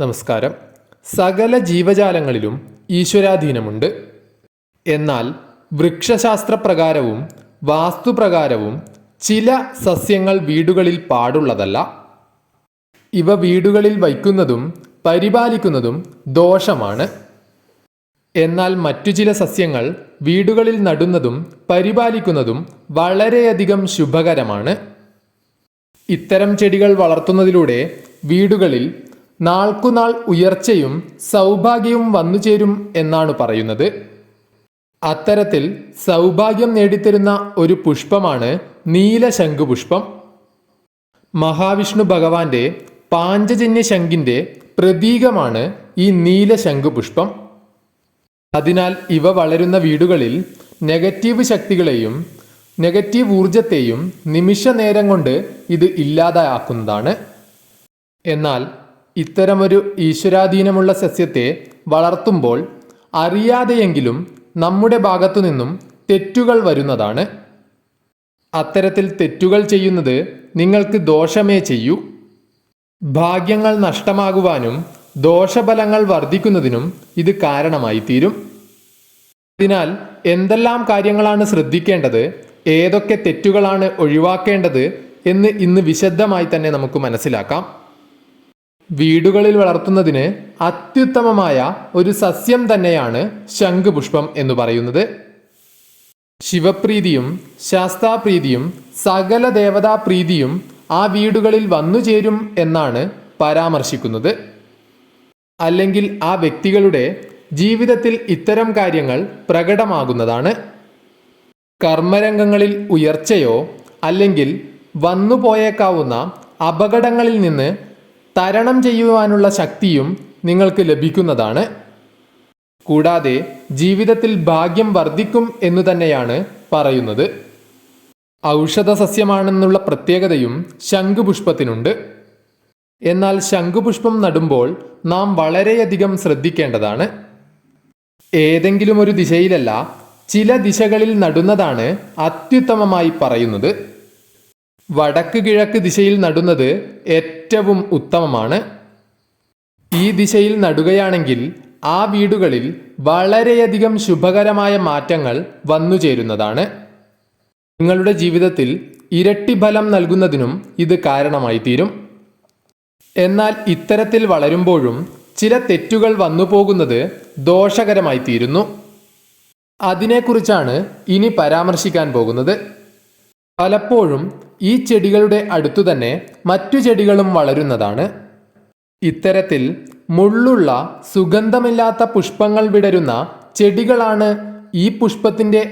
നമസ്കാരം. സകല ജീവജാലങ്ങളിലും ഈശ്വരാധീനമുണ്ട്. എന്നാൽ വൃക്ഷശാസ്ത്രപ്രകാരവും വാസ്തുപ്രകാരവും ചില സസ്യങ്ങൾ വീടുകളിൽ പാടുള്ളതല്ല. ഇവ വീടുകളിൽ വയ്ക്കുന്നതും പരിപാലിക്കുന്നതും ദോഷമാണ്. എന്നാൽ മറ്റു ചില സസ്യങ്ങൾ വീടുകളിൽ നടുന്നതും പരിപാലിക്കുന്നതും വളരെയധികം ശുഭകരമാണ്. ഇത്തരം ചെടികൾ വളർത്തുന്നതിലൂടെ വീടുകളിൽ നാൾക്കുനാൾ ഉയർച്ചയും സൗഭാഗ്യവും വന്നുചേരും എന്നാണ് പറയുന്നത്. അത്തരത്തിൽ സൗഭാഗ്യം നേടിത്തരുന്ന ഒരു പുഷ്പമാണ് നീലശംഖുപുഷ്പം. മഹാവിഷ്ണു ഭഗവാന്റെ പാഞ്ചജന്യ ശംഖിന്റെ പ്രതീകമാണ് ഈ നീലശംഖുപുഷ്പം. അതിനാൽ ഇവ വളരുന്ന വീടുകളിൽ നെഗറ്റീവ് ശക്തികളെയും നെഗറ്റീവ് ഊർജത്തെയും നിമിഷ നേരം കൊണ്ട് ഇത് ഇല്ലാതാക്കുന്നതാണ്. എന്നാൽ ഇത്തരമൊരു ഈശ്വരാധീനമുള്ള സസ്യത്തെ വളർത്തുമ്പോൾ അറിയാതെയെങ്കിലും നമ്മുടെ ഭാഗത്തു നിന്നും തെറ്റുകൾ വരുന്നതാണ്. അത്തരത്തിൽ തെറ്റുകൾ ചെയ്യുന്നത് നിങ്ങൾക്ക് ദോഷമേ ചെയ്യൂ. ഭാഗ്യങ്ങൾ നഷ്ടമാകുവാനും ദോഷഫലങ്ങൾ വർദ്ധിക്കുന്നതിനും ഇത് കാരണമായി തീരും. അതിനാൽ എന്തെല്ലാം കാര്യങ്ങളാണ് ശ്രദ്ധിക്കേണ്ടത് ഏതൊക്കെ തെറ്റുകളാണ് ഒഴിവാക്കേണ്ടത് എന്ന് ഇന്ന് വിശദമായി തന്നെ നമുക്ക് മനസ്സിലാക്കാം. വീടുകളിൽ വളർത്തുന്നതിന് അത്യുത്തമമായ ഒരു സസ്യം തന്നെയാണ് ശംഖുപുഷ്പം എന്ന് പറയുന്നത്. ശിവപ്രീതിയും ശാസ്താപ്രീതിയും സകല ദേവതാപ്രീതിയും ആ വീടുകളിൽ വന്നു ചേരും എന്നാണ് പരാമർശിക്കുന്നത്. അല്ലെങ്കിൽ ആ വ്യക്തികളുടെ ജീവിതത്തിൽ ഇത്തരം കാര്യങ്ങൾ പ്രകടമാകുന്നതാണ്. കർമ്മരംഗങ്ങളിൽ ഉയർച്ചയോ അല്ലെങ്കിൽ വന്നുപോയേക്കാവുന്ന അപകടങ്ങളിൽ നിന്ന് തരണം ചെയ്യുവാനുള്ള ശക്തിയും നിങ്ങൾക്ക് ലഭിക്കുന്നതാണ്. കൂടാതെ ജീവിതത്തിൽ ഭാഗ്യം വർദ്ധിക്കും എന്നു തന്നെയാണ് പറയുന്നത്. ഔഷധ സസ്യമാണെന്നുള്ള പ്രത്യേകതയും ശംഖുപുഷ്പത്തിനുണ്ട്. എന്നാൽ ശംഖുപുഷ്പം നടുമ്പോൾ നാം വളരെയധികം ശ്രദ്ധിക്കേണ്ടതാണ്. ഏതെങ്കിലും ഒരു ദിശയിലല്ല ചില ദിശകളിൽ നടുന്നതാണ് അത്യുത്തമമായി പറയുന്നത്. വടക്ക് കിഴക്ക് ദിശയിൽ നടുന്നത് ഏറ്റവും ഉത്തമമാണ്. ഈ ദിശയിൽ നടുകയാണെങ്കിൽ ആ വീടുകളിൽ വളരെയധികം ശുഭകരമായ മാറ്റങ്ങൾ വന്നു ചേരുന്നതാണ്. നിങ്ങളുടെ ജീവിതത്തിൽ ഇരട്ടി ഫലം നൽകുന്നതിനും ഇത് കാരണമായി തീരും എന്നാൽ ഇത്തരത്തിൽ വളരുമ്പോഴും ചില തെറ്റുകൾ വന്നു പോകുന്നത് ദോഷകരമായി തീരുന്നു അതിനെക്കുറിച്ചാണ് ഇനി പരാമർശിക്കാൻ പോകുന്നത്. പലപ്പോഴും ഈ ചെടികളുടെ അടുത്തു തന്നെ മറ്റു ചെടികളും വളരുന്നതാണ്. ഇത്തരത്തിൽ മുള്ളുള്ള സുഗന്ധമില്ലാത്ത പുഷ്പങ്ങൾ വിടരുന്ന ചെടികളാണ് ഈ പുഷ്പത്തിന്റെ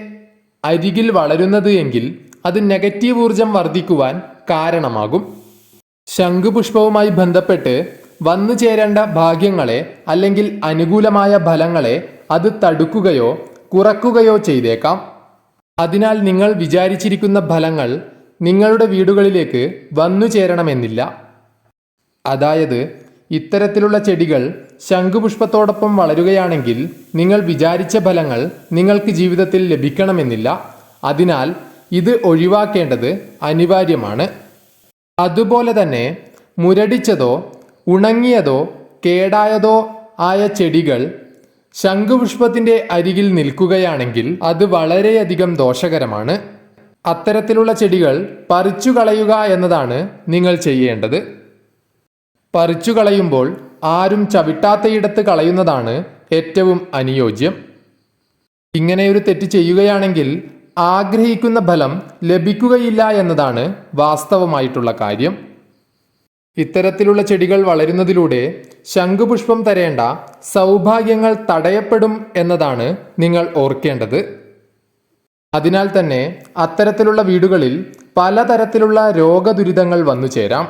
അരികിൽ വളരുന്നത് എങ്കിൽ അത് നെഗറ്റീവ് ഊർജം വർദ്ധിക്കുവാൻ കാരണമാകും. ശംഖുപുഷ്പവുമായി ബന്ധപ്പെട്ട് വന്നു ചേരേണ്ട ഭാഗ്യങ്ങളെ അല്ലെങ്കിൽ അനുകൂലമായ ഫലങ്ങളെ അത് തടുക്കുകയോ കുറക്കുകയോ ചെയ്തേക്കാം. അതിനാൽ നിങ്ങൾ വിചാരിച്ചിരിക്കുന്ന ഫലങ്ങൾ നിങ്ങളുടെ വീടുകളിലേക്ക് വന്നു ചേരണമെന്നില്ല. അതായത് ഇത്തരത്തിലുള്ള ചെടികൾ ശംഖുപുഷ്പത്തോടൊപ്പം വളരുകയാണെങ്കിൽ നിങ്ങൾ വിചാരിച്ച ഫലങ്ങൾ നിങ്ങൾക്ക് ജീവിതത്തിൽ ലഭിക്കണമെന്നില്ല. അതിനാൽ ഇത് ഒഴിവാക്കേണ്ടത് അനിവാര്യമാണ്. അതുപോലെ തന്നെ മുരടിച്ചതോ ഉണങ്ങിയതോ കേടായതോ ആയ ചെടികൾ ശംഖുപുഷ്പത്തിന്റെ അരികിൽ നിൽക്കുകയാണെങ്കിൽ അത് വളരെയധികം ദോഷകരമാണ്. അത്തരത്തിലുള്ള ചെടികൾ പറിച്ചു കളയുക എന്നതാണ് നിങ്ങൾ ചെയ്യേണ്ടത്. പറിച്ചു കളയുമ്പോൾ ആരും ചവിട്ടാത്തയിടത്ത് കളയുന്നതാണ് ഏറ്റവും അനുയോജ്യം. ഇങ്ങനെയൊരു തെറ്റ് ചെയ്യുകയാണെങ്കിൽ ആഗ്രഹിക്കുന്ന ഫലം ലഭിക്കുകയില്ല എന്നതാണ് വാസ്തവമായിട്ടുള്ള കാര്യം. ഇത്തരത്തിലുള്ള ചെടികൾ വളരുന്നതിലൂടെ ശംഖുപുഷ്പം തരേണ്ട സൗഭാഗ്യങ്ങൾ തടയപ്പെടും എന്നതാണ് നിങ്ങൾ ഓർക്കേണ്ടത്. അതിനാൽ തന്നെ അത്തരത്തിലുള്ള വീടുകളിൽ പലതരത്തിലുള്ള രോഗദുരിതങ്ങൾ വന്നു ചേരാം.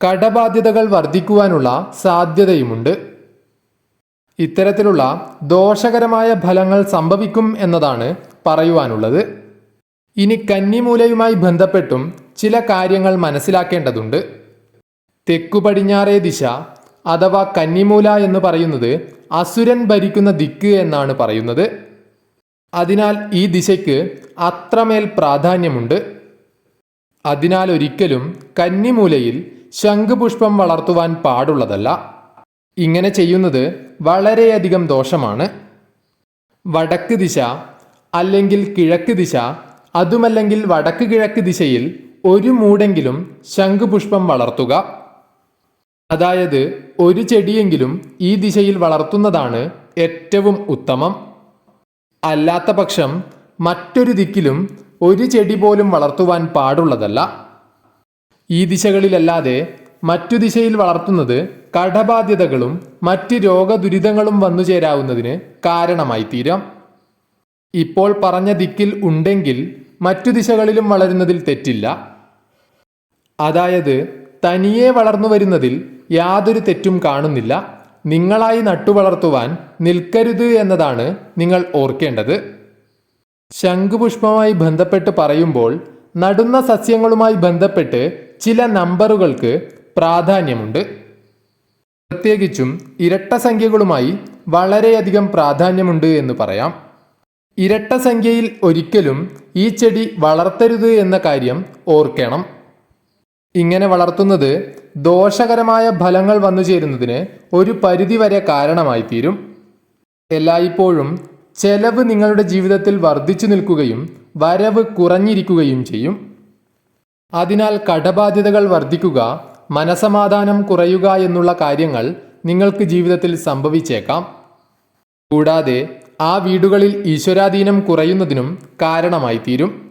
കടബാധ്യതകൾ വർദ്ധിക്കുവാനുള്ള സാധ്യതയുമുണ്ട്. ഇത്തരത്തിലുള്ള ദോഷകരമായ ഫലങ്ങൾ സംഭവിക്കും എന്നതാണ് പറയുവാനുള്ളത്. ഇനി കന്നിമൂലയുമായി ബന്ധപ്പെട്ടും ചില കാര്യങ്ങൾ മനസ്സിലാക്കേണ്ടതുണ്ട്. തെക്കു പടിഞ്ഞാറേ ദിശ അഥവാ കന്നിമൂല എന്ന് പറയുന്നത് അസുരൻ ഭരിക്കുന്ന ദിക്ക് എന്നാണ് പറയുന്നത്. അതിനാൽ ഈ ദിശയ്ക്ക് അത്രമേൽ പ്രാധാന്യമുണ്ട്. അതിനാൽ ഒരിക്കലും കന്നിമൂലയിൽ ശംഖുപുഷ്പം വളർത്തുവാൻ പാടുള്ളതല്ല. ഇങ്ങനെ ചെയ്യുന്നത് വളരെയധികം ദോഷമാണ്. വടക്ക് ദിശ അല്ലെങ്കിൽ കിഴക്ക് ദിശ അതുമല്ലെങ്കിൽ വടക്ക് കിഴക്ക് ദിശയിൽ ഒരു മൂടെങ്കിലും ശംഖുപുഷ്പം വളർത്തുക. അതായത് ഒരു ചെടിയെങ്കിലും ഈ ദിശയിൽ വളർത്തുന്നതാണ് ഏറ്റവും ഉത്തമം. അല്ലാത്ത പക്ഷം മറ്റൊരു ദിക്കിലും ഒരു ചെടി പോലും വളർത്തുവാൻ പാടുള്ളതല്ല. ഈ ദിശകളിലല്ലാതെ മറ്റു ദിശയിൽ വളർത്തുന്നത് കടബാധ്യതകളും മറ്റ് രോഗദുരിതങ്ങളും വന്നു ചേരാവുന്നതിന് കാരണമായി തീരാം ഇപ്പോൾ പറഞ്ഞ ദിക്കിൽ ഉണ്ടെങ്കിൽ മറ്റു ദിശകളിലും വളരുന്നതിൽ തെറ്റില്ല. അതായത് തനിയെ വളർന്നു വരുന്നതിൽ യാതൊരു തെറ്റും കാണുന്നില്ല. നിങ്ങളായി നട്ടുവളർത്തുവാൻ നിൽക്കരുത് എന്നതാണ് നിങ്ങൾ ഓർക്കേണ്ടത്. ശംഖുപുഷ്പവുമായി ബന്ധപ്പെട്ട് പറയുമ്പോൾ നടുന്ന സസ്യങ്ങളുമായി ബന്ധപ്പെട്ട് ചില നമ്പറുകൾക്ക് പ്രാധാന്യമുണ്ട്. പ്രത്യേകിച്ചും ഇരട്ട സംഖ്യകളുമായി വളരെയധികം പ്രാധാന്യമുണ്ട് എന്ന് പറയാം. ഇരട്ട സംഖ്യയിൽ ഒരിക്കലും ഈ ചെടി വളർത്തരുത് എന്ന കാര്യം ഓർക്കണം. ഇങ്ങനെ വളർത്തുന്നത് ദോഷകരമായ ഫലങ്ങൾ വന്നു ചേരുന്നതിന് ഒരു പരിധിവരെ കാരണമായി തീരും എല്ലായ്പ്പോഴും ചെലവ് നിങ്ങളുടെ ജീവിതത്തിൽ വർദ്ധിച്ചു നിൽക്കുകയും വരവ് കുറഞ്ഞിരിക്കുകയും ചെയ്യും. അതിനാൽ കടബാധ്യതകൾ വർദ്ധിക്കുക മനസമാധാനം കുറയുക എന്നുള്ള കാര്യങ്ങൾ നിങ്ങൾക്ക് ജീവിതത്തിൽ സംഭവിച്ചേക്കാം. കൂടാതെ ആ വീടുകളിൽ ഈശ്വരാധീനം കുറയുന്നതിനും കാരണമായി തീരും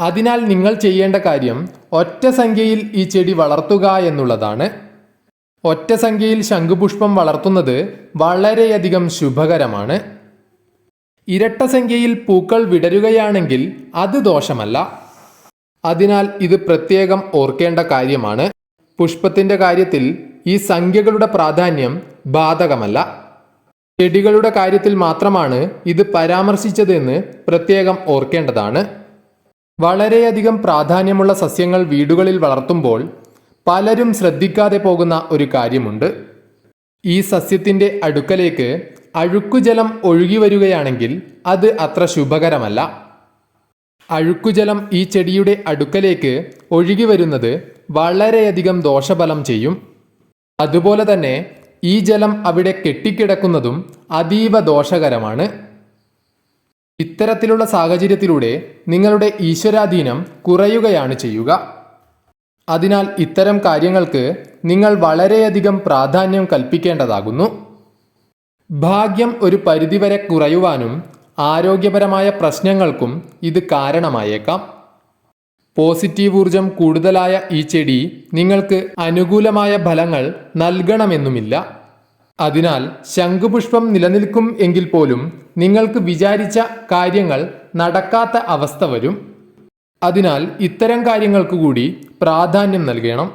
അതിനാൽ നിങ്ങൾ ചെയ്യേണ്ട കാര്യം ഒറ്റ സംഖ്യയിൽ ഈ ചെടി വളർത്തുക എന്നുള്ളതാണ്. ഒറ്റ സംഖ്യയിൽ ശംഖുപുഷ്പം വളർത്തുന്നത് വളരെയധികം ശുഭകരമാണ്. ഇരട്ട സംഖ്യയിൽ പൂക്കൾ വിടരുകയാണെങ്കിൽ അത് ദോഷമല്ല. അതിനാൽ ഇത് പ്രത്യേകം ഓർക്കേണ്ട കാര്യമാണ്. പുഷ്പത്തിന്റെ കാര്യത്തിൽ ഈ സംഖ്യകളുടെ പ്രാധാന്യം ബാധകമല്ല. ചെടികളുടെ കാര്യത്തിൽ മാത്രമാണ് ഇത് പരാമർശിച്ചതെന്ന് പ്രത്യേകം ഓർക്കേണ്ടതാണ്. വളരെയധികം പ്രാധാന്യമുള്ള സസ്യങ്ങൾ വീടുകളിൽ വളർത്തുമ്പോൾ പലരും ശ്രദ്ധിക്കാതെ പോകുന്ന ഒരു കാര്യമുണ്ട്. ഈ സസ്യത്തിന്റെ അടുക്കലേക്ക് അഴുക്കുജലം ഒഴുകി വരികയാണെങ്കിൽ അത് അത്ര ശുഭകരമല്ല. അഴുക്കുജലം ഈ ചെടിയുടെ അടുക്കലേക്ക് ഒഴുകി വരുന്നത് വളരെയധികം ദോഷഫലം ചെയ്യും. അതുപോലെ തന്നെ ഈ ജലം അവിടെ കെട്ടിക്കിടക്കുന്നതും അതീവ ദോഷകരമാണ്. ഇത്തരത്തിലുള്ള സാഹചര്യത്തിലൂടെ നിങ്ങളുടെ ഈശ്വരാധീനം കുറയുകയാണ് ചെയ്യുക. അതിനാൽ ഇത്തരം കാര്യങ്ങൾക്ക് നിങ്ങൾ വളരെയധികം പ്രാധാന്യം കൽപ്പിക്കേണ്ടതാകുന്നു. ഭാഗ്യം ഒരു പരിധിവരെ കുറയുവാനും ആരോഗ്യപരമായ പ്രശ്നങ്ങൾക്കും ഇത് കാരണമായേക്കാം. പോസിറ്റീവ് ഊർജം കൂടുതലായ ഈ ചെടി നിങ്ങൾക്ക് അനുകൂലമായ ഫലങ്ങൾ നൽകണമെന്നുമില്ല. അതിനാൽ ശംഖുപുഷ്പം നിലനിൽക്കും എങ്കിൽ പോലും നിങ്ങൾക്ക് വിചാരിച്ച കാര്യങ്ങൾ നടക്കാത്ത അവസ്ഥ വരും. അതിനാൽ ഇത്തരം കാര്യങ്ങൾക്ക് കൂടി പ്രാധാന്യം നൽകണം.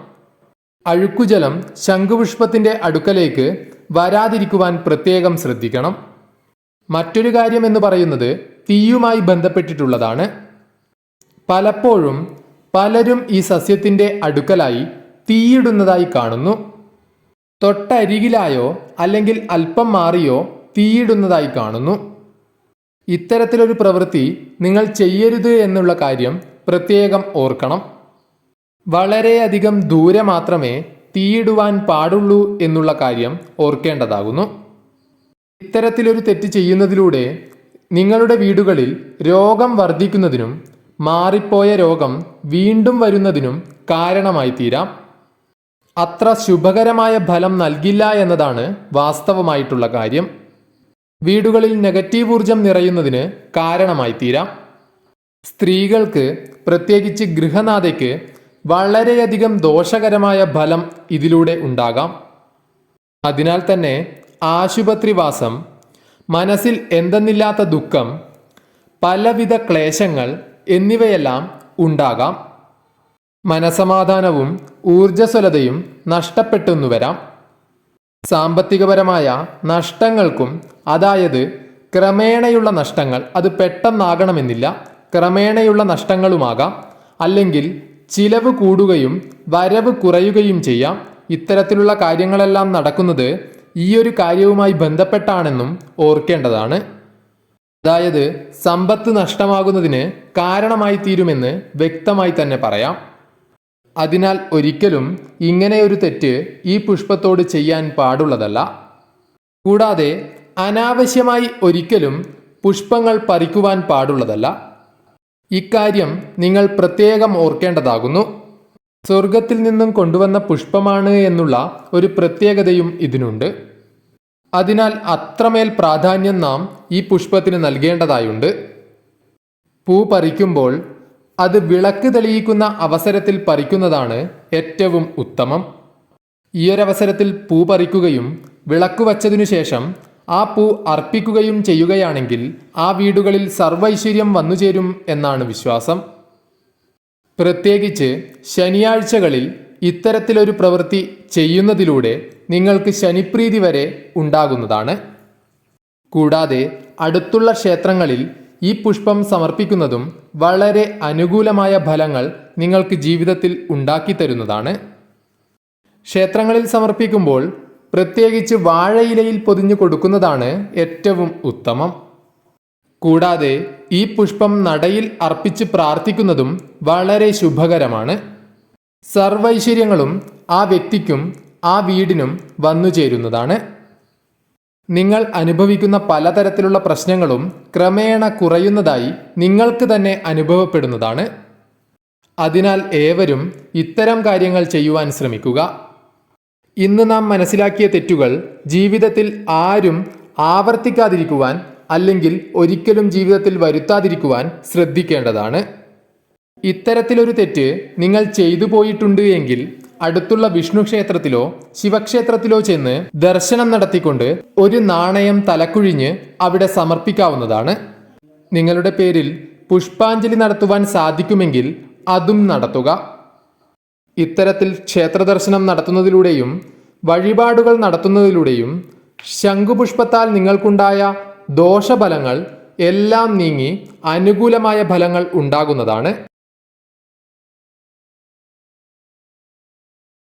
അഴുക്കുജലം ശംഖുപുഷ്പത്തിന്റെ അടുക്കലേക്ക് വരാതിരിക്കുവാൻ പ്രത്യേകം ശ്രദ്ധിക്കണം. മറ്റൊരു കാര്യം എന്ന് പറയുന്നത് തീയുമായി ബന്ധപ്പെട്ടിട്ടുള്ളതാണ്. പലപ്പോഴും പലരും ഈ സസ്യത്തിന്റെ അടുക്കലായി തീയിടുന്നതായി കാണുന്നു. തൊട്ടരികിലായോ അല്ലെങ്കിൽ അല്പം മാറിയോ തീയിടുന്നതായി കാണുന്നു. ഇത്തരത്തിലൊരു പ്രവൃത്തി നിങ്ങൾ ചെയ്യരുത് എന്നുള്ള കാര്യം പ്രത്യേകം ഓർക്കണം. വളരെയധികം ദൂരെ മാത്രമേ തീയിടുവാൻ പാടുള്ളൂ എന്നുള്ള കാര്യം ഓർക്കേണ്ടതാകുന്നു. ഇത്തരത്തിലൊരു തെറ്റ് ചെയ്യുന്നതിലൂടെ നിങ്ങളുടെ വീടുകളിൽ രോഗം വർദ്ധിക്കുന്നതിനും മാറിപ്പോയ രോഗം വീണ്ടും വരുന്നതിനും കാരണമായി തീരാം അത്ര ശുഭകരമായ ഫലം നൽകില്ല എന്നതാണ് വാസ്തവമായിട്ടുള്ള കാര്യം. വീടുകളിൽ നെഗറ്റീവ് ഊർജം നിറയുന്നതിന് കാരണമായി തീരാം സ്ത്രീകൾക്ക് പ്രത്യേകിച്ച് ഗൃഹനാഥയ്ക്ക് വളരെയധികം ദോഷകരമായ ഫലം ഇതിലൂടെ ഉണ്ടാകാം. അതിനാൽ തന്നെ ആശുപത്രിവാസം മനസ്സിൽ എന്തെന്നില്ലാത്ത ദുഃഖം പലവിധ ക്ലേശങ്ങൾ എന്നിവയെല്ലാം ഉണ്ടാകാം. മനസമാധാനവും ഊർജസ്വലതയും നഷ്ടപ്പെട്ടെന്നു വരാം. സാമ്പത്തികപരമായ നഷ്ടങ്ങൾക്കും അതായത് ക്രമേണയുള്ള നഷ്ടങ്ങൾ അത് പെട്ടെന്നാകണമെന്നില്ല. ക്രമേണയുള്ള നഷ്ടങ്ങളുമാകാം. അല്ലെങ്കിൽ ചിലവ് കൂടുകയും വരവ് കുറയുകയും ചെയ്യാം. ഇത്തരത്തിലുള്ള കാര്യങ്ങളെല്ലാം നടക്കുന്നത് ഈ ഒരു കാര്യവുമായി ബന്ധപ്പെട്ടാണെന്നും ഓർക്കേണ്ടതാണ്. അതായത് സമ്പത്ത് നഷ്ടമാകുന്നതിന് കാരണമായി തീരുമെന്ന് വ്യക്തമായി തന്നെ പറയാം. അതിനാൽ ഒരിക്കലും ഇങ്ങനെയൊരു തെറ്റ് ഈ പുഷ്പത്തോട് ചെയ്യാൻ പാടുള്ളതല്ല. കൂടാതെ അനാവശ്യമായി ഒരിക്കലും പുഷ്പങ്ങൾ പറിക്കുവാൻ പാടുള്ളതല്ല. ഇക്കാര്യം നിങ്ങൾ പ്രത്യേകം ഓർക്കേണ്ടതാകുന്നു. സ്വർഗത്തിൽ നിന്നും കൊണ്ടുവന്ന പുഷ്പമാണ് എന്നുള്ള ഒരു പ്രത്യേകതയും ഇതിനുണ്ട്. അതിനാൽ അത്രമേൽ പ്രാധാന്യം നാം ഈ പുഷ്പത്തിന് നൽകേണ്ടതായുണ്ട്. പൂ പറിക്കുമ്പോൾ അത് വിളക്ക് തെളിയിക്കുന്ന അവസരത്തിൽ പറിക്കുന്നതാണ് ഏറ്റവും ഉത്തമം. ഈയൊരവസരത്തിൽ പൂ പറിക്കുകയും വിളക്ക് വച്ചതിനു ശേഷം ആ പൂ അർപ്പിക്കുകയും ചെയ്യുകയാണെങ്കിൽ ആ വീടുകളിൽ സർവൈശ്വര്യം വന്നുചേരും എന്നാണ് വിശ്വാസം. പ്രത്യേകിച്ച് ശനിയാഴ്ചകളിൽ ഇത്തരത്തിലൊരു പ്രവൃത്തി ചെയ്യുന്നതിലൂടെ നിങ്ങൾക്ക് ശനിപ്രീതി വരെ ഉണ്ടാകുന്നതാണ്. കൂടാതെ അടുത്തുള്ള ക്ഷേത്രങ്ങളിൽ ഈ പുഷ്പം സമർപ്പിക്കുന്നതും വളരെ അനുകൂലമായ ഫലങ്ങൾ നിങ്ങൾക്ക് ജീവിതത്തിൽ ഉണ്ടാക്കി തരുന്നതാണ്. ക്ഷേത്രങ്ങളിൽ സമർപ്പിക്കുമ്പോൾ പ്രത്യേകിച്ച് വാഴയിലയിൽ പൊതിഞ്ഞു കൊടുക്കുന്നതാണ് ഏറ്റവും ഉത്തമം. കൂടാതെ ഈ പുഷ്പം നടയിൽ അർപ്പിച്ച് പ്രാർത്ഥിക്കുന്നതും വളരെ ശുഭകരമാണ്. സർവൈശ്വര്യങ്ങളും ആ വ്യക്തിക്കും ആ വീടിനും വന്നു ചേരുന്നതാണ് നിങ്ങൾ അനുഭവിക്കുന്ന പലതരത്തിലുള്ള പ്രശ്നങ്ങളും ക്രമേണ കുറയുന്നതായി നിങ്ങൾക്ക് തന്നെ അനുഭവപ്പെടുന്നതാണ്. അതിനാൽ ഏവരും ഇത്തരം കാര്യങ്ങൾ ചെയ്യുവാൻ ശ്രമിക്കുക. ഇന്ന് നാം മനസ്സിലാക്കിയ തെറ്റുകൾ ജീവിതത്തിൽ ആരും ആവർത്തിക്കാതിരിക്കുവാൻ അല്ലെങ്കിൽ ഒരിക്കലും ജീവിതത്തിൽ വരുത്താതിരിക്കുവാൻ ശ്രദ്ധിക്കേണ്ടതാണ്. ഇത്തരത്തിലൊരു തെറ്റ് നിങ്ങൾ ചെയ്തു പോയിട്ടുണ്ട് എങ്കിൽ അടുത്തുള്ള വിഷ്ണു ക്ഷേത്രത്തിലോ ശിവക്ഷേത്രത്തിലോ ചെന്ന് ദർശനം നടത്തിക്കൊണ്ട് ഒരു നാണയം തലക്കുഴിഞ്ഞ് അവിടെ സമർപ്പിക്കാവുന്നതാണ്. നിങ്ങളുടെ പേരിൽ പുഷ്പാഞ്ജലി നടത്തുവാൻ സാധിക്കുമെങ്കിൽ അതും നടത്തുക. ഇത്തരത്തിൽ ക്ഷേത്രദർശനം നടത്തുന്നതിലൂടെയും വഴിപാടുകൾ നടത്തുന്നതിലൂടെയും ശംഖുപുഷ്പത്താൽ നിങ്ങൾക്കുണ്ടായ ദോഷഫലങ്ങൾ എല്ലാം നീങ്ങി അനുകൂലമായ ഫലങ്ങൾ ഉണ്ടാകുന്നതാണ്.